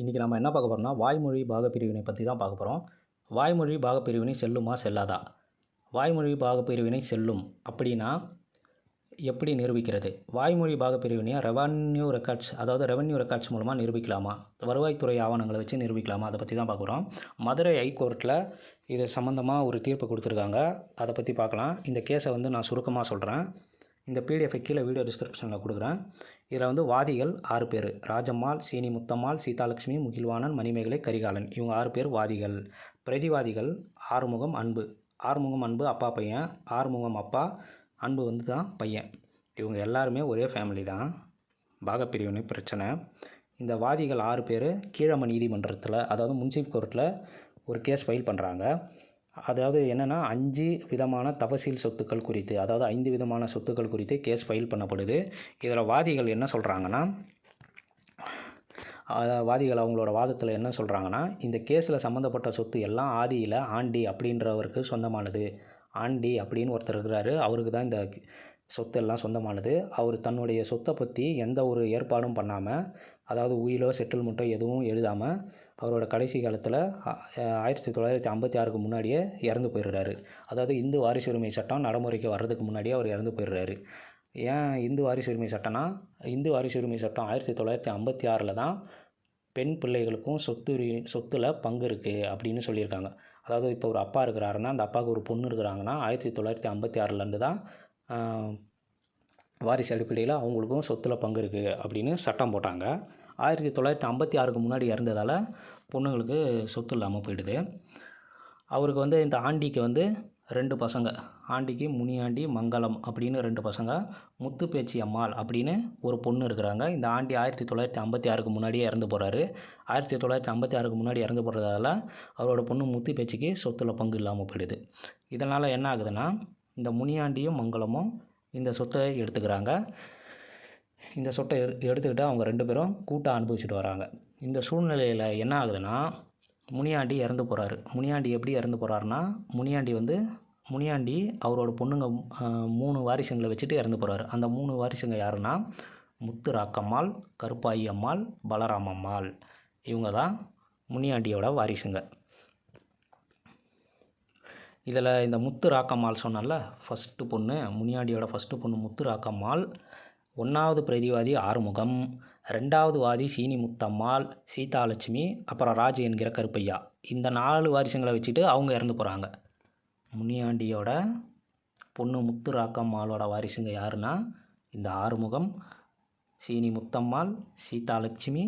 இன்றைக்கி நம்ம என்ன பார்க்க போகிறோம்னா வாய்மொழி பாகப்பிரிவினை பற்றி தான் பார்க்க போகிறோம் வாய்மொழி பாகப்பிரிவினை செல்லுமா செல்லாதா? வாய்மொழி பாகப்பிரிவினை செல்லும் அப்படின்னா எப்படி நிரூபிக்கிறது? வாய்மொழி பாகப்பிரிவினையை ரெவன்யூ ரெக்கார்ட்ஸ் அதாவது ரெவன்யூ ரெக்கார்ட்ஸ் மூலமாக நிரூபிக்கலாமா? வருவாய்த்துறை ஆவணங்களை வச்சு நிரூபிக்கலாமா? அதை பற்றி தான் பார்க்குறோம் மதுரை ஹைகோர்ட்டில் இது சம்மந்தமாக ஒரு தீர்ப்பு கொடுத்துருக்காங்க. அதை பற்றி பார்க்கலாம். இந்த கேஸை வந்து நான் சுருக்கமாக சொல்கிறேன் இந்த பிடிஎஃபை கீழே வீடியோ டிஸ்கிரிப்ஷனில் கொடுக்குறேன். இதில் வந்து வாதிகள் ஆறு பேர். ராஜம்மாள் சீனி முத்தம்மாள் சீதாலட்சுமி முகில்வாணன் மணிமேகலை கரிகாலன். இவங்க ஆறு பேர் வாதிகள். பிரதிவாதிகள் ஆறுமுகம் அன்பு. ஆறுமுகம் அன்பு அப்பா பையன் ஆறுமுகம் அப்பா அன்பு வந்து தான் பையன். இவங்க எல்லாருமே ஒரே ஃபேமிலி தான். பாகப்பிரிவினை பிரச்சனை. இந்த வாதிகள் ஆறு பேர் கீழம நீதிமன்றத்தில் அதாவது முன்சிப் கோர்ட்டில் ஒரு கேஸ் ஃபைல் பண்ணுறாங்க அதாவது என்னென்னா அஞ்சு விதமான தபசீல் சொத்துக்கள் குறித்து அதாவது ஐந்து விதமான சொத்துக்கள் குறித்து கேஸ் ஃபைல் பண்ணப்படுது. இதில் வாதிகள் என்ன சொல்கிறாங்கன்னா வாதிகள் அவங்களோட வாதத்தில் என்ன சொல்கிறாங்கன்னா இந்த கேஸில் சம்மந்தப்பட்ட சொத்து எல்லாம் ஆதியில் ஆண்டி அப்படின்றவருக்கு சொந்தமானது. ஆண்டி அப்படின்னு ஒருத்தர் இருக்கிறாரு. அவருக்கு தான் இந்த சொத்து எல்லாம் சொந்தமானது. அவர் தன்னுடைய சொத்தை பற்றி எந்த ஒரு ஏற்பாடும் பண்ணாமல் அதாவது உயிலோ செட்டில்மெண்ட்டோ எதுவும் எழுதாமல் அவரோட கடைசி காலத்தில் ஆயிரத்தி தொள்ளாயிரத்தி ஐம்பத்தி ஆறுக்கு முன்னாடியே இறந்து போயிடுறாரு. அதாவது இந்து வாரிசு உரிமை சட்டம் நடைமுறைக்கு வர்றதுக்கு முன்னாடியே அவர் இறந்து போயிடுறாரு. ஏன் இந்து வாரிசு உரிமை சட்டம்னா இந்து வாரிசு உரிமை சட்டம் ஆயிரத்தி தொள்ளாயிரத்தி ஐம்பத்தி ஆறில் தான் பெண் பிள்ளைகளுக்கும் சொத்து உரி- சொத்துல பங்கு இருக்குது அப்படின்னு சொல்லியிருக்காங்க. அதாவது இப்போ ஒரு அப்பா இருக்கிறாருன்னா அந்த அப்பாவுக்கு ஒரு பொண்ணு இருக்கிறாங்கன்னா ஆயிரத்தி தொள்ளாயிரத்தி ஐம்பத்தி ஆறுலேருந்து தான் வாரிசு அடிப்படையில் அவங்களுக்கும் சொத்துல பங்கு இருக்குது அப்படின்னு சட்டம் போட்டாங்க. ஆயிரத்தி தொள்ளாயிரத்தி ஐம்பத்தி ஆறுக்கு முன்னாடி இறந்ததால் பொண்ணுங்களுக்கு சொத்து இல்லாமல் போயிடுது. அவருக்கு வந்து இந்த ஆண்டிக்கு வந்து ரெண்டு பசங்க. ஆண்டிக்கு முனியாண்டி மங்களம் அப்படின்னு ரெண்டு பசங்க முத்து பேச்சி அம்மாள் அப்படின்னு ஒரு பொண்ணு இருக்கிறாங்க. இந்த ஆண்டி ஆயிரத்தி தொள்ளாயிரத்தி ஐம்பத்தி ஆறுக்கு முன்னாடியே இறந்து போகிறாரு ஆயிரத்தி தொள்ளாயிரத்தி ஐம்பத்தி ஆறுக்கு முன்னாடி இறந்து போகிறதால அவரோட பொண்ணு முத்து பேச்சிக்கு சொத்துல பங்கு இல்லாமல் போயிடுது. இதனால் என்ன ஆகுதுன்னா இந்த முனியாண்டியும் மங்களமும் இந்த சொத்தை எடுத்துக்கிறாங்க. இந்த சொட்டை எடு- எடுத்துக்கிட்டு அவங்க ரெண்டு பேரும் கூட்டம் அனுபவிச்சுட்டு வராங்க. இந்த சூழ்நிலையில் என்ன ஆகுதுன்னா முனியாண்டி இறந்து போகிறாரு முனியாண்டி எப்படி இறந்து போகிறாருன்னா முனியாண்டி வந்து முனியாண்டி அவரோட பொண்ணுங்க மூணு வாரிசுங்களை வச்சுட்டு இறந்து போகிறாரு அந்த மூணு வாரிசுங்க யாருன்னா முத்து ராக்கம்மாள் கருப்பாயி அம்மாள் பலராம் அம்மாள் இவங்க தான் முனியாண்டியோட வாரிசுங்க. இதில் இந்த முத்து ராக்கம்மாள் சொன்னால ஃபஸ்ட்டு பொண்ணு முனியாண்டியோட ஃபஸ்ட்டு பொண்ணு முத்து ராக்கம்மாள் ஒன்றாவது பிரதிவாதி ஆறுமுகம் ரெண்டாவது வாதி சீனி முத்தம்மாள் சீதாலட்சுமி அப்புறம் ராஜு என்கிற கருப்பையா. இந்த நாலு வாரிசுங்களை வச்சுட்டு அவங்க இறந்து போகிறாங்க முனியாண்டியோட பொண்ணு முத்து ராக்கம்மாளோட வாரிசுங்க யாருன்னா இந்த ஆறுமுகம் சீனி முத்தம்மாள் சீதாலட்சுமி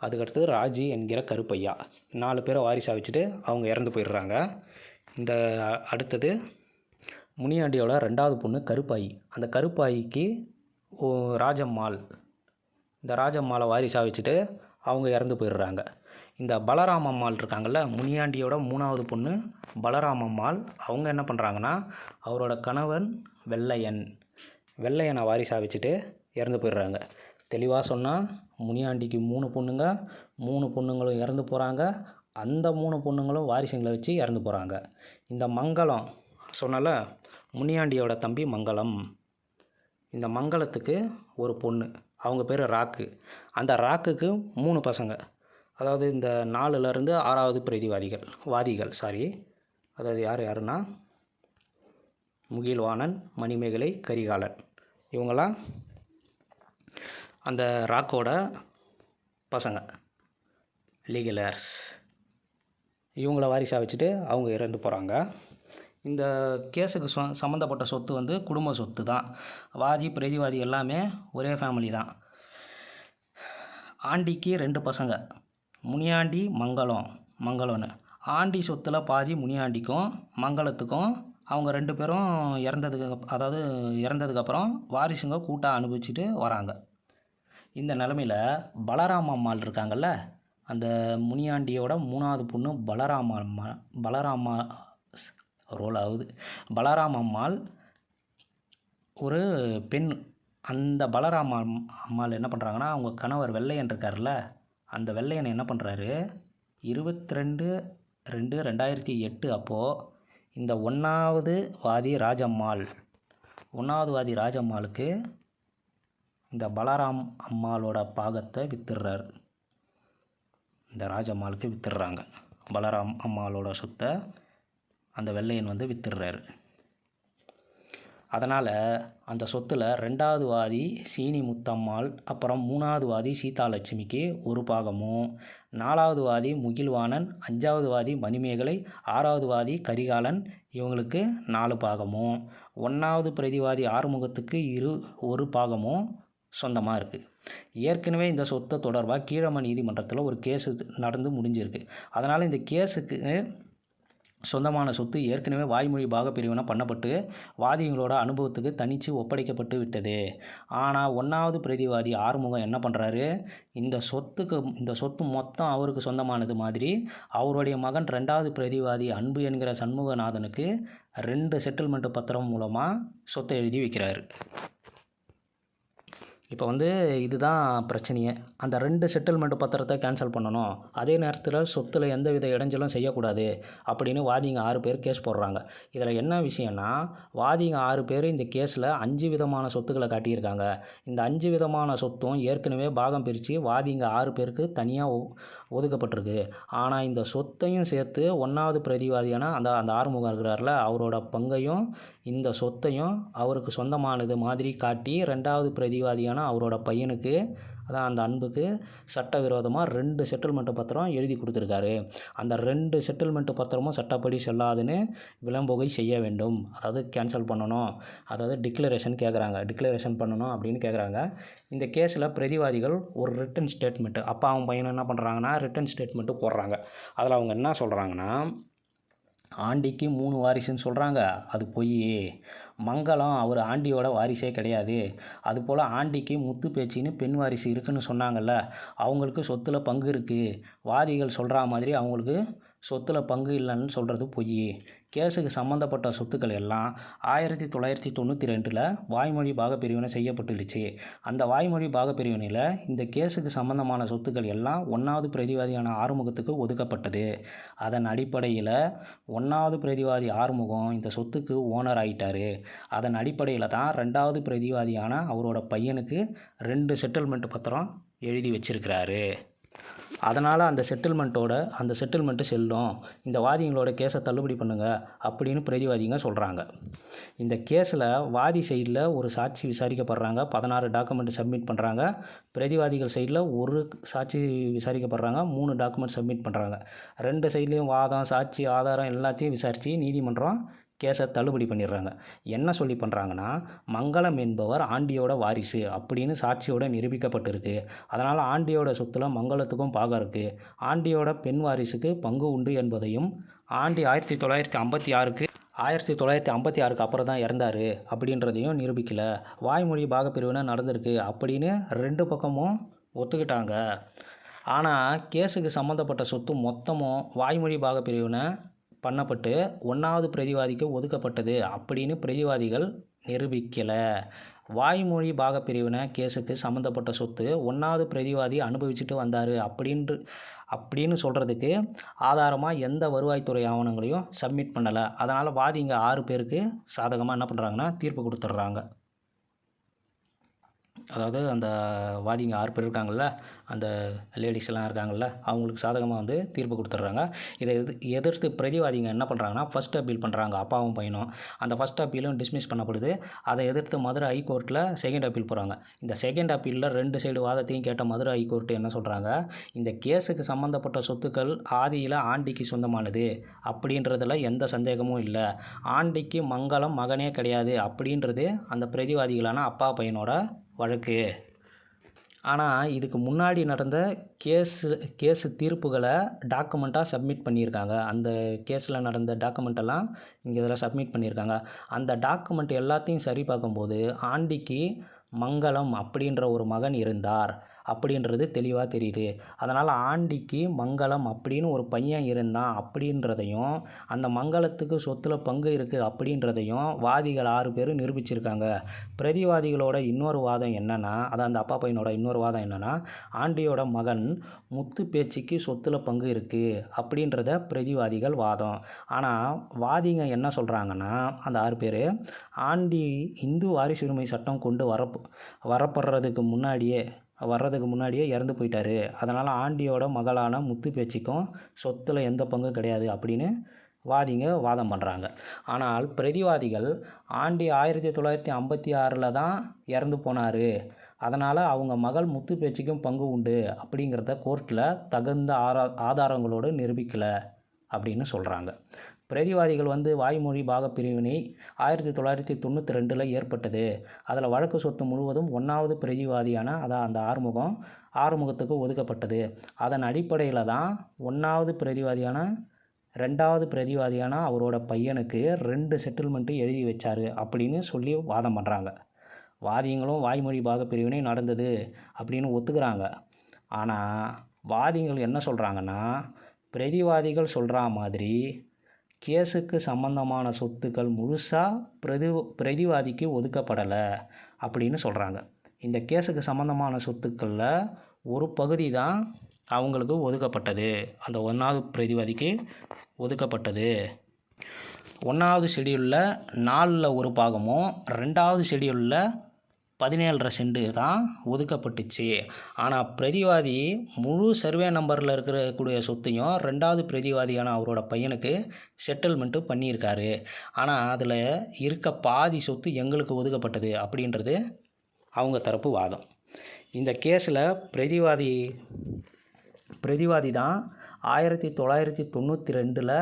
அதுக்கடுத்தது ராஜி என்கிற கருப்பையா. நாலு பேரை வாரிசாக வச்சுட்டு அவங்க இறந்து போயிடுறாங்க. இந்த அடுத்தது முனியாண்டியோட ரெண்டாவது பொண்ணு கருப்பாயி. அந்த கருப்பாயிக்கு ராஜம்மாள். இந்த ராஜம்மாளை வாரிசாக வச்சுட்டு அவங்க இறந்து போயிடுறாங்க. இந்த பலராம் அம்மாள் இருக்காங்கல்ல முனியாண்டியோட மூணாவது பொண்ணு பலராம் அம்மாள் அவங்க என்ன பண்ணுறாங்கன்னா அவரோட கணவன் வெள்ளையன். வெள்ளையனை வாரிசாக வச்சுட்டு இறந்து போயிடுறாங்க. தெளிவாக சொன்னால் முனியாண்டிக்கு மூணு பொண்ணுங்க மூணு பொண்ணுங்களும் இறந்து போகிறாங்க அந்த மூணு பொண்ணுங்களும் வாரிசுங்களை வச்சு இறந்து போகிறாங்க இந்த மங்களம் சொன்னல முனியாண்டியோட தம்பி மங்களம். இந்த மங்களத்துக்கு ஒரு பொண்ணு. அவங்க பேர் ராக்கு. அந்த ராக்குக்கு மூணு பசங்க. அதாவது இந்த நாலுலேருந்து ஆறாவது பிரதிவாதிகள் வாதிகள் சாரி அதாவது யார் யாருன்னா? முகில்வாணன் மணிமேகலை கரிகாலன். இவங்களாம் அந்த ராக்கோட பசங்க. லீகல் ஏர்ஸ் இவங்கள வாரிசாக வச்சுட்டு அவங்க இறந்து போகிறாங்க இந்த கேஸுக்கு சொ சம்மந்தப்பட்ட சொத்து வந்து குடும்ப சொத்து தான். வாதி பிரதிவாதி எல்லாமே ஒரே ஃபேமிலி தான். ஆண்டிக்கு ரெண்டு பசங்க. முனியாண்டி மங்களம் மங்களம்னு. ஆண்டி சொத்தில் பாதி முனியாண்டிக்கும் மங்களத்துக்கும் அவங்க ரெண்டு பேரும் இறந்ததுக்கு அதாவது இறந்ததுக்கப்புறம் வாரிசுங்க கூட்டாக அனுபவிச்சுட்டு வராங்க. இந்த நிலமையில் பலராம அம்மாள் இருக்காங்கல்ல? அந்த முனியாண்டியோட மூணாவது பொண்ணு பலராம அம்மா பலராமா ரோல் ஆகுது. பலராம் அம்மாள் ஒரு பெண். அந்த பலராம் அம்மாள் என்ன பண்ணுறாங்கன்னா அவங்க கணவர் வெள்ளையன் இருக்கார்ல அந்த வெள்ளையன் என்ன பண்ணுறாரு இருபத்தி ரெண்டு ரெண்டு ரெண்டாயிரத்தி எட்டு அப்போது இந்த ஒன்றாவது வாதி ராஜம்மாள் ஒன்றாவது வாதி ராஜம்மாளுக்கு இந்த பலராம் அம்மாளோட பாகத்தை வித்துடுறாரு இந்த ராஜம்மாளுக்கு வித்துடுறாங்க பலராம் அம்மாளோட சொத்தை அந்த வெள்ளையன் வந்து வித்துடுறாரு. அதனால் அந்த சொத்தில் ரெண்டாவது வாதி சீனி முத்தம்மாள் அப்புறம் மூணாவது வாதி சீதாலட்சுமிக்கு ஒரு பாகமும் நாலாவது வாதி முகில்வாணன் அஞ்சாவது வாதி மணிமேகலை ஆறாவது வாதி கரிகாலன் இவங்களுக்கு நாலு பாகமும் ஒன்றாவது பிரதிவாதி ஆறுமுகத்துக்கு இரு ஒரு பாகமும் சொந்தமாக இருக்குது ஏற்கனவே இந்த சொத்தை தொடர்பாக கீழம நீதிமன்றத்தில் ஒரு கேஸு நடந்து முடிஞ்சிருக்கு. அதனால் இந்த கேஸுக்கு சொந்தமான சொத்து ஏற்கனவே வாய்மொழி பாகப்பிரிவினை பண்ணப்பட்டு வாதிகளோட அனுபவத்துக்கு தனித்து ஒப்படைக்கப்பட்டு விட்டது. ஆனால் ஒன்றாவது பிரதிவாதி ஆறுமுகம் என்ன பண்ணுறாரு இந்த சொத்துக்கு இந்த சொத்து மொத்தம் அவருக்கு சொந்தமானது மாதிரி அவருடைய மகன் ரெண்டாவது பிரதிவாதி அன்பு என்கிற சண்முகநாதனுக்கு ரெண்டு செட்டில்மெண்ட் பத்திரம் மூலமாக சொத்தை எழுதி வைக்கிறாரு. இப்போ வந்து இதுதான் பிரச்சனையே. அந்த ரெண்டு செட்டில்மெண்ட் பத்திரத்தை கேன்சல் பண்ணணும். அதே நேரத்தில் சொத்தில் எந்தவித இடைஞ்சலும் செய்யக்கூடாது அப்படின்னு வாதிங்க ஆறு பேர் கேஸ் போடுறாங்க. இதில் என்ன விஷயம்னா வாதிங்க ஆறு பேர் இந்த கேஸில் அஞ்சு விதமான சொத்துக்களை காட்டியிருக்காங்க. இந்த அஞ்சு விதமான சொத்தும் ஏற்கனவே பாகம் பிரித்து வாதிங்க ஆறு பேருக்கு தனியாக ஒதுக்கப்பட்டிருக்கு. ஆனால் இந்த சொத்தையும் சேர்த்து ஒன்றாவது பிரதிவாதியான அந்த அந்த ஆறுமுகம் இருக்கிறார்ல அவரோட பங்கையும் இந்த சொத்தையும் அவருக்கு சொந்தமானது மாதிரி காட்டி ரெண்டாவது பிரதிவாதியான அவரோட பையனுக்கு அதான் அந்த அன்புக்கு சட்டவிரோதமாக ரெண்டு செட்டில்மெண்ட் பத்திரம் எழுதி கொடுத்துருக்காரு. அந்த ரெண்டு செட்டில்மெண்ட் பத்திரமும் சட்டப்படி செல்லாதுன்னு விளம்பொகை செய்ய வேண்டும். அதாவது கேன்சல் பண்ணணும். அதாவது டிக்ளரேஷன் கேட்குறாங்க டிக்ளரேஷன் பண்ணணும் அப்படின்னு கேட்குறாங்க இந்த கேஸில் பிரதிவாதிகள் ஒரு ரிட்டன் ஸ்டேட்மெண்ட்டு அப்பாவும் பையனும் என்ன பண்ணுறாங்கன்னா ரிட்டன் ஸ்டேட்மெண்ட்டு போடுறாங்க. அதில் அவங்க என்ன சொல்கிறாங்கன்னா ஆண்டிக்கு மூணு வாரிசுன்னு சொல்கிறாங்க அது பொய் மங்களம் அவர் ஆண்டியோட வாரிசே கிடையாது. அதுபோல் ஆண்டிக்கு முத்து பேச்சின்னு பெண் வாரிசு இருக்குன்னு சொன்னாங்கல்ல. அவங்களுக்கு சொத்தில் பங்கு இருக்குது வாதிகள் சொல்கிற மாதிரி அவங்களுக்கு சொத்தில் பங்கு இல்லைன்னு சொல்கிறது பொய் கேஸுக்கு சம்மந்தப்பட்ட சொத்துக்கள் எல்லாம் ஆயிரத்தி தொள்ளாயிரத்தி தொண்ணூற்றி ரெண்டில் வாய்மொழி பாகப்பிரிவினை செய்யப்பட்டுருச்சு அந்த வாய்மொழி பாகப்பிரிவினையில் இந்த கேஸுக்கு சம்மந்தமான சொத்துக்கள் எல்லாம் ஒன்றாவது பிரதிவாதியான ஆறுமுகத்துக்கு ஒதுக்கப்பட்டது. அதன் அடிப்படையில் ஒன்றாவது பிரதிவாதி ஆறுமுகம் இந்த சொத்துக்கு ஓனர் ஆகிட்டார் அதன் அடிப்படையில் தான் ரெண்டாவது பிரதிவாதியான அவரோட பையனுக்கு ரெண்டு செட்டில்மெண்ட் பத்திரம் எழுதி வச்சிருக்கிறாரு. அதனால் அந்த செட்டில்மெண்ட்டோட அந்த செட்டில்மெண்ட்டு செல்லும். இந்த வாதிங்களோட கேஸை தள்ளுபடி பண்ணுங்க அப்படின்னு பிரதிவாதிங்க சொல்கிறாங்க இந்த கேஸில் வாதி சைடில் ஒரு சாட்சி விசாரிக்கப்படுறாங்க பதினாறு டாக்குமெண்ட் சப்மிட் பண்ணுறாங்க பிரதிவாதிகள் சைடில் ஒரு சாட்சி விசாரிக்கப்படுறாங்க மூணு டாக்குமெண்ட் சப்மிட் பண்ணுறாங்க ரெண்டு சைட்லேயும் வாதம் சாட்சி ஆதாரம் எல்லாத்தையும் விசாரித்து நீதிமன்றம் கேஸை தள்ளுபடி பண்ணிடுறாங்க. என்ன சொல்லி பண்ணுறாங்கன்னா மங்களம் என்பவர் ஆண்டியோட வாரிசு அப்படின்னு சாட்சியோட நிரூபிக்கப்பட்டிருக்கு. அதனால் ஆண்டியோட சொத்துல மங்களத்துக்கும் பாகம் இருக்குது ஆண்டியோட பெண் வாரிசுக்கு பங்கு உண்டு என்பதையும் ஆண்டி ஆயிரத்தி தொள்ளாயிரத்தி ஐம்பத்தி ஆறுக்கு ஆயிரத்தி தொள்ளாயிரத்தி ஐம்பத்தி ஆறுக்கு அப்புறம் தான் இறந்தார் அப்படின்றதையும் நிரூபிக்கலை. வாய்மொழி பாகப்பிரிவினை நடந்திருக்கு அப்படின்னு ரெண்டு பக்கமும் ஒத்துக்கிட்டாங்க. ஆனால் கேஸுக்கு சம்மந்தப்பட்ட சொத்து மொத்தமும் வாய்மொழி பாகப்பிரிவினை பண்ணப்பட்டு ஒன்றாவது பிரதிவாதிக்கு ஒதுக்கப்பட்டது அப்படின்னு பிரதிவாதிகள் நிரூபிக்கலை. வாய்மொழி பாகப்பிரிவினை கேஸுக்கு சம்மந்தப்பட்ட சொத்து ஒன்றாவது பிரதிவாதி அனுபவிச்சுட்டு வந்தார் அப்படின்று அப்படின்னு சொல்கிறதுக்கு ஆதாரமாக எந்த வருவாய்த்துறை ஆவணங்களையும் சப்மிட் பண்ணலை. அதனால் வாதிங்க ஆறு பேருக்கு சாதகமாக என்ன பண்ணுறாங்கன்னா தீர்ப்பு கொடுத்துட்றாங்க. அதாவது அந்த வாதிங்க ஆறு பேர் இருக்காங்கள்ல அந்த லேடிஸ் எல்லாம் இருக்காங்கள்ல அவங்களுக்கு சாதகமாக வந்து தீர்ப்பு கொடுத்துட்றாங்க. இதை எது எதிர்த்து பிரதிவாதிங்க என்ன பண்ணுறாங்கன்னா ஃபஸ்ட் அப்பீல் பண்ணுறாங்க அப்பாவும் பையனும். அந்த ஃபஸ்ட் அப்பீலும் டிஸ்மிஸ் பண்ணப்படுது. அதை எதிர்த்து மதுரை ஹைகோர்ட்டில் செகண்ட் அப்பீல் போகிறாங்க இந்த செகண்ட் அப்பீலில் ரெண்டு சைடு வாதத்தையும் கேட்ட மதுரை ஹைகோர்ட்டு என்ன சொல்கிறாங்க இந்த கேஸுக்கு சம்மந்தப்பட்ட சொத்துக்கள் ஆதியில் ஆண்டிக்கு சொந்தமானது. அப்படின்றதில் எந்த சந்தேகமும் இல்லை. ஆண்டிக்கு மங்களம் மகனே கிடையாது. அப்படின்றது அந்த பிரதிவாதிகளான அப்பா பையனோட வழக்கு. ஆனால் இதுக்கு முன்னாடி நடந்த கேஸு கேஸு தீர்ப்புகளை டாக்குமெண்ட்டாக சப்மிட் பண்ணியிருக்காங்க. அந்த கேஸில் நடந்த டாக்குமெண்ட்டெல்லாம் இங்கே இதில் சப்மிட் பண்ணியிருக்காங்க. அந்த டாக்குமெண்ட் எல்லாத்தையும் சரி பார்க்கும்போது ஆண்டிக்கு மங்களம் அப்படின்ற ஒரு மகன் இருந்தார். அப்படின்றது தெளிவாக தெரியுது. அதனால் ஆண்டிக்கு மங்களம் அப்படின்னு ஒரு பையன் இருந்தான் அப்படின்றதையும் அந்த மங்களத்துக்கு சொத்தில் பங்கு இருக்குது அப்படின்றதையும் வாதிகள் ஆறு பேர் நிரூபிச்சிருக்காங்க. பிரதிவாதிகளோட இன்னொரு வாதம் என்னென்னா அதான் அந்த அப்பா பையனோட இன்னொரு வாதம் என்னென்னா ஆண்டியோட மகன் முத்து பேச்சுக்கு சொத்தில் பங்கு இருக்குது அப்படின்றத பிரதிவாதிகள் வாதம். ஆனால் வாதிங்க என்ன சொல்கிறாங்கன்னா அந்த ஆறு பேர் ஆண்டி இந்து வாரிசுரிமை சட்டம் கொண்டு வர வரப்படுறதுக்கு முன்னாடியே வர்றதுக்கு முன்னாடியே இறந்து போயிட்டாரு. அதனால் ஆண்டியோட மகளான முத்து பேச்சிக்கும் சொத்தில் எந்த பங்கும் கிடையாது அப்படின்னு வாதிங்க வாதம் பண்ணுறாங்க ஆனால் பிரதிவாதிகள் ஆண்டி ஆயிரத்தி தொள்ளாயிரத்தி ஐம்பத்தி ஆறில் தான் இறந்து போனார். அதனால் அவங்க மகள் முத்து பேச்சுக்கும் பங்கு உண்டு அப்படிங்கிறத கோர்ட்டில் தகுந்த ஆரா ஆதாரங்களோடு நிரூபிக்கலை அப்படின்னு சொல்கிறாங்க பிரதிவாதிகள் வந்து வாய்மொழி பாகப்பிரிவினை ஆயிரத்தி தொள்ளாயிரத்தி தொண்ணூற்றி ரெண்டில் ஏற்பட்டது. அதில் வழக்கு சொத்து முழுவதும் ஒன்றாவது பிரதிவாதியான அதான் அந்த ஆறுமுகம் ஆறுமுகத்துக்கு ஒதுக்கப்பட்டது. அதன் அடிப்படையில் தான் ஒன்றாவது பிரதிவாதியான ரெண்டாவது பிரதிவாதியான அவரோட பையனுக்கு ரெண்டு செட்டில்மெண்ட்டு எழுதி வச்சார் அப்படின்னு சொல்லி வாதம் பண்ணுறாங்க வாதியங்களும் வாய்மொழி பாகப்பிரிவினை நடந்தது அப்படின்னு ஒத்துக்கிறாங்க. ஆனால் வாதிகள் என்ன சொல்கிறாங்கன்னா பிரதிவாதிகள் சொல்கிற மாதிரி கேஸுக்கு சம்பந்தமான சொத்துக்கள் முழுசாக பிரதி பிரதிவாதிக்கு ஒதுக்கப்படலை அப்படின்னு சொல்கிறாங்க இந்த கேஸுக்கு சம்மந்தமான சொத்துக்களில் ஒரு பகுதி தான் அவங்களுக்கு ஒதுக்கப்பட்டது. அந்த ஒன்றாவது பிரதிவாதிக்கு ஒதுக்கப்பட்டது. ஒன்றாவது ஷெடியூலில் நாலில் ஒரு பாகமும் ரெண்டாவது ஷெடியூலில் பதினேழரை செண்டு தான் ஒதுக்கப்பட்டுச்சு. ஆனால் பிரதிவாதி முழு சர்வே நம்பரில் இருக்கக்கூடிய சொத்தையும் ரெண்டாவது பிரதிவாதியான அவரோட பையனுக்கு செட்டில்மெண்ட்டு பண்ணியிருக்காரு. ஆனால் அதில் இருக்க பாதி சொத்து எங்களுக்கு ஒதுக்கப்பட்டது அப்படின்றது அவங்க தரப்பு வாதம். இந்த கேஸில் பிரதிவாதி பிரதிவாதி தான் ஆயிரத்தி தொள்ளாயிரத்தி தொண்ணூற்றி ரெண்டில்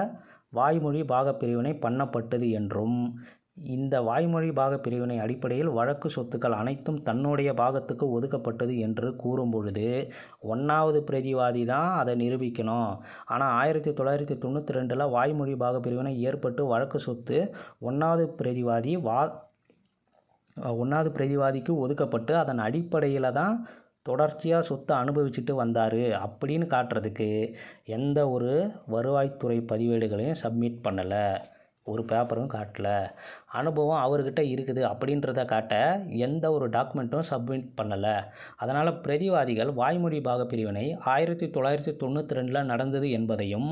வாய்மொழி பாகப்பிரிவினை பண்ணப்பட்டது என்றும் இந்த வாய்மொழி பாகப்பிரிவினை அடிப்படையில் வழக்கு சொத்துக்கள் அனைத்தும் தன்னுடைய பாகத்துக்கு ஒதுக்கப்பட்டது என்று கூறும் பொழுது ஒன்றாவது பிரதிவாதி தான் அதை நிரூபிக்கணும். ஆனால் ஆயிரத்தி தொள்ளாயிரத்தி தொண்ணூற்றி ரெண்டில் வாய்மொழி பாகப்பிரிவினை ஏற்பட்டு வழக்கு சொத்து ஒன்றாவது பிரதிவாதி வா ஒன்றாவது பிரதிவாதிக்கு ஒதுக்கப்பட்டு அதன் அடிப்படையில் தான் தொடர்ச்சியாக சொத்தை அனுபவிச்சுட்டு வந்தார் அப்படின்னு காட்டுறதுக்கு எந்த ஒரு வருவாய்த்துறை பதிவேடுகளையும் சப்மிட் பண்ணலை. ஒரு பேப்பரும் காட்டல. அனுபவம் அவர்கிட்ட இருக்குது அப்படின்றத காட்ட எந்த ஒரு டாக்குமெண்ட்டும் சப்மிட் பண்ணலை. அதனால் பிரதிவாதிகள் வாய்மொழி பாகப்பிரிவினை ஆயிரத்தி தொள்ளாயிரத்தி தொண்ணூற்றி ரெண்டில் நடந்தது என்பதையும்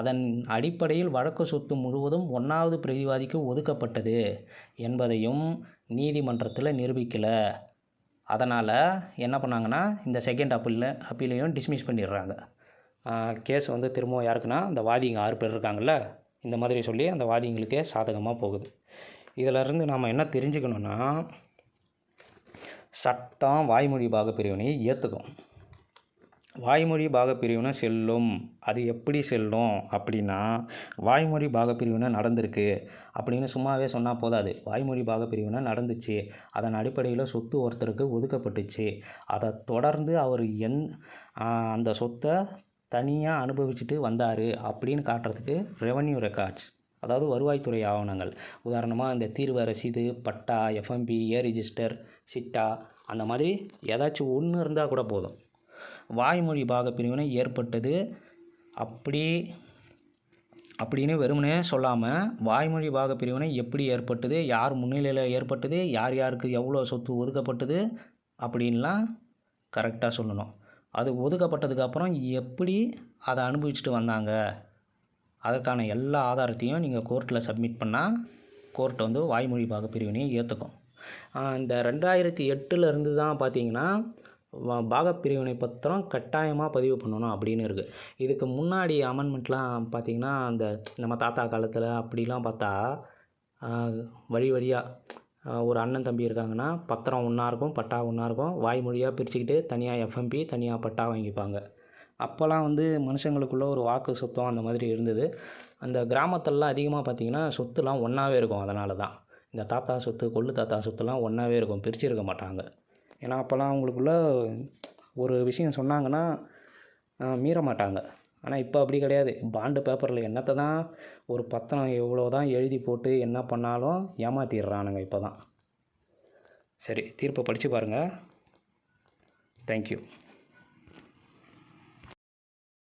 அதன் அடிப்படையில் வழக்கு சொத்து முழுவதும் ஒன்றாவது பிரதிவாதிக்கு ஒதுக்கப்பட்டது என்பதையும் நீதிமன்றத்தில் நிரூபிக்கலை. அதனால் என்ன பண்ணாங்கன்னா இந்த செகண்ட் அப்பீலில் அப்பீலையும் டிஸ்மிஸ் பண்ணிடுறாங்க. கேஸ் வந்து திரும்பவும் யாருக்குன்னா அந்த வாதிங்க ஆறு பேர் இருக்காங்கல்ல? இந்த மாதிரி சொல்லி அந்த வாதிங்களுக்கே சாதகமாக போகுது. இதிலிருந்து நாம் என்ன தெரிஞ்சுக்கணுன்னா சட்டம் வாய்மொழி பாகப்பிரிவினையை ஏற்றுக்கும் வாய்மொழி பாகப்பிரிவினை செல்லும். அது எப்படி செல்லும்? அப்படின்னா வாய்மொழி பாகப்பிரிவினை நடந்திருக்கு அப்படின்னு சும்மாவே சொன்னால் போதாது. வாய்மொழி பாகப்பிரிவினை நடந்துச்சு. அதன் அடிப்படையில் சொத்து ஒருத்தருக்கு ஒதுக்கப்பட்டுச்சு. அதை தொடர்ந்து அவர் எந் அந்த சொத்தை தனியாக அனுபவிச்சுட்டு வந்தார் அப்படின்னு காட்டுறதுக்கு ரெவன்யூ ரெக்கார்ட்ஸ் அதாவது வருவாய்த்துறை ஆவணங்கள். உதாரணமாக இந்த தீர்வ ரசீது பட்டா எஃப்எம்பி ஏ ரிஜிஸ்டர் சிட்டா அந்த மாதிரி ஏதாச்சும் ஒன்று இருந்தால் கூட போதும். வாய்மொழி பாகப்பிரிவினை ஏற்பட்டது அப்படி அப்படின்னு வெறுமனே சொல்லாமல் வாய்மொழி பாகப்பிரிவினை எப்படி ஏற்பட்டது யார் முன்னிலையில் ஏற்பட்டது யார் யாருக்கு எவ்வளோ சொத்து ஒதுக்கப்பட்டது அப்படின்லாம் கரெக்டாக சொல்லணும். அது ஒதுக்கப்பட்டதுக்கப்புறம் எப்படி அதை அனுபவிச்சுட்டு வந்தாங்க? அதற்கான எல்லா ஆதாரத்தையும் நீங்கள் கோர்ட்டில் சப்மிட் பண்ணால் கோர்ட் வந்து வாய்மொழி பாகப்பிரிவினையை ஏற்றுக்கும் இந்த ரெண்டாயிரத்தி எட்டுலேருந்து தான் பார்த்தீங்கன்னா பாகப்பிரிவினை பத்திரம் கட்டாயமாக பதிவு பண்ணணும் அப்படின்னு இருக்குது இதுக்கு முன்னாடி அமெண்ட்மெண்ட்லாம் பார்த்திங்கன்னா அந்த நம்ம தாத்தா காலத்தில் அப்படிலாம் பார்த்தா வழி வழியாக ஒரு அண்ணன் தம்பி இருக்காங்கன்னா பத்திரம் ஒன்றா இருக்கும் பட்டா ஒன்றா இருக்கும். வாய்மொழியாக பிரிச்சுக்கிட்டு தனியாக எஃப்எம்பி தனியாக பட்டா வாங்கிப்பாங்க. அப்போல்லாம் வந்து மனுஷங்களுக்குள்ள ஒரு வாக்கு சொத்தம் அந்த மாதிரி இருந்தது. அந்த கிராமத்திலலாம் அதிகமாக பார்த்தீங்கன்னா சொத்துலாம் ஒன்றாவே இருக்கும். அதனால தான் இந்த தாத்தா சொத்து கொள்ளு தாத்தா சொத்துலாம் ஒன்றாவே இருக்கும். பிரிச்சிருக்க மாட்டாங்க. ஏன்னா அப்போல்லாம் அவங்களுக்குள்ள ஒரு விஷயம் சொன்னாங்கன்னா மீற மாட்டாங்க. ஆனால் இப்போ அப்படி கிடையாது. பாண்டு பேப்பரில் என்னத்தை தான் ஒரு பத்திரம் எவ்வளோ தான் எழுதி போட்டு என்ன பண்ணாலும் ஏமாத்திடுறானுங்க இப்போ தான் சரி தீர்ப்பை படித்து பாருங்கள் தேங்க்யூ